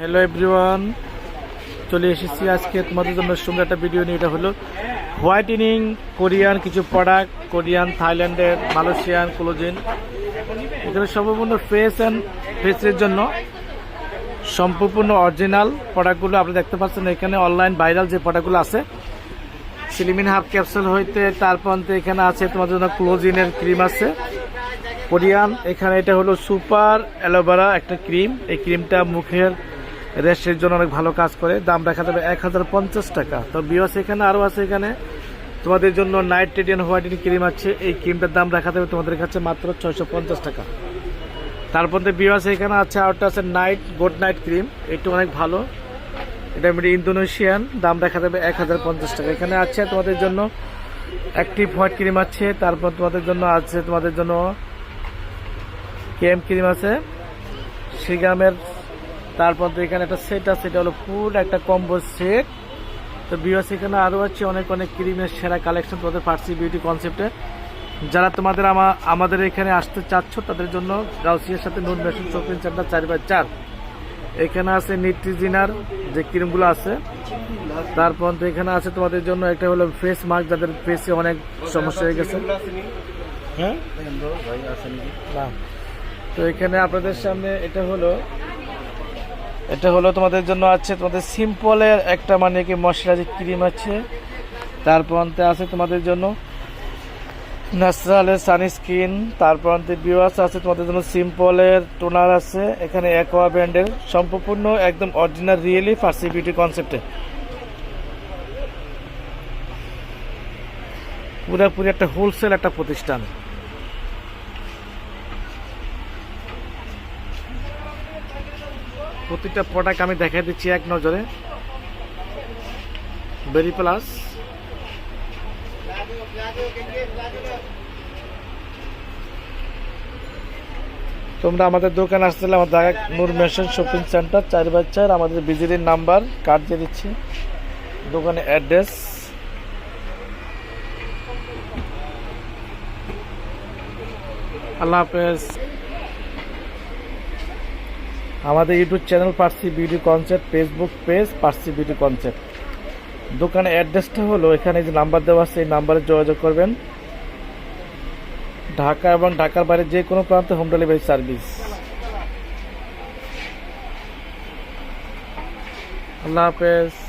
Hello everyone চলে এসেছি আজকে তোমাদের জন্য সুন্দর একটা ভিডিও নিয়ে। এটা হলো হোয়াইটেনিং কোরিয়ান, কিছু প্রোডাক্ট কোরিয়ান, থাইল্যান্ডের, মালয়েশিয়ান, ক্লোজিন। এখানে সম্পূর্ণ ফেস অ্যান্ড ফেসের জন্য। সম্পূর্ণ অরিজিনাল প্রোডাক্টগুলো আপনি দেখতে পাচ্ছেন এখানে অনলাইন ভাইরাল যে প্রোডাক্টগুলো আছে। সিলিমিন হাফ ক্যাপসুল হইতে তারপর এখানে আছে তোমাদের জন্য ক্লোজিনের ক্রিম আছে। কোরিয়ান, এখানে এটা হলো সুপার অ্যালোভেরা একটা ক্রিম এই ক্রিমটা মুখের রেস্টের জন্য অনেক ভালো কাজ করে, দাম রাখা যাবে এক হাজার পঞ্চাশ টাকা। তো বিওস এখানে আরও আছে এখানে। তোমাদের জন্য নাইট রেডিয়ান হোয়াইটেনিং ক্রিম আছে, এই ক্রিমটার দাম রাখা যাবে তোমাদের কাছে মাত্র ছয়শো পঞ্চাশ টাকা। তারপর বিওস এখানে আছে, আরেকটা আছে নাইট গুড নাইট ক্রিম এটা অনেক ভালো। এটা এমনি ইন্দোনেশিয়ান দাম রাখা যাবে এক হাজার পঞ্চাশ টাকা। এখানে আছে তোমাদের জন্য অ্যাক্টিভ হোয়াইট ক্রিম আছে, তারপর তোমাদের জন্য আছে তোমাদের জন্য কেএম ক্রিম আছে। সিগামের তারপর তো এখানে একটা সেট আছে এটা হলো ফুল একটা কম্বো সেট তো বিওস এখানে আরও আছে অনেক অনেক ক্রিমের সেরা কালেকশন তোমাদের ফার্সি বিউটি কনসেপ্টে যারা তোমাদের আমা আমাদের এখানে আসতে চাচ্ছ তাদের জন্য গাউসিয়ার সাথে নুন মেশিন শপিং সেন্টার চার বাই চার। এখানে আছে নিট্রিজিনার যে ক্রিমগুলো আছে। তারপর তো এখানে আছে তোমাদের জন্য একটা হলো ফেস মাস্ক যাদের ফেসে অনেক সমস্যা হয়ে গেছে। হ্যাঁ? তো এখানে আপনাদের সামনে এটা হলো এটা হলো তোমাদের জন্য আছে তোমাদের সিম্পলের একটা মানে কি মশলারি ক্রিম আছে। তারপর অন্তে আছে তোমাদের জন্য ন্যাচারালের সানস্ক্রিন তারপর অন্তে বিওয়াস আছে তোমাদের জন্য সিম্পলের টোনার আছে, এখানে অ্যাকোয়া ব্র্যান্ডের সম্পূর্ণ একদম অরিজিনাল রিয়েলি ফার্সি বিউটি কনসেপ্টে পুরোপুরি একটা হোলসেল একটা প্রতিষ্ঠান। প্রতিটা প্রোডাক্ট আমি দেখাই দিচ্ছি এক নজরে। বেরি প্লাস তোমরা আমাদের দোকান আসছিলে আমার দেখা নূর মেশন শপিং সেন্টার, চার বাই চার, আমাদের বিজিরির নাম্বার কার্ড দিয়ে দিচ্ছি। দোকানে অ্যাড্রেস আল্লাহ হাফেজ। আমাদের YouTube channel Parsi beauty concept, Facebook page Parsi beauty concept. দোকানের অ্যাড্রেসটা হলো, এখানে যে নাম্বার দেওয়া আছে, এই নাম্বারে যোগাযোগ করবেন। ঢাকা এবং ঢাকার বাইরে যে কোনো প্রান্তে হোম ডেলিভারি সার্ভিস। আল্লাহ হাফেজ।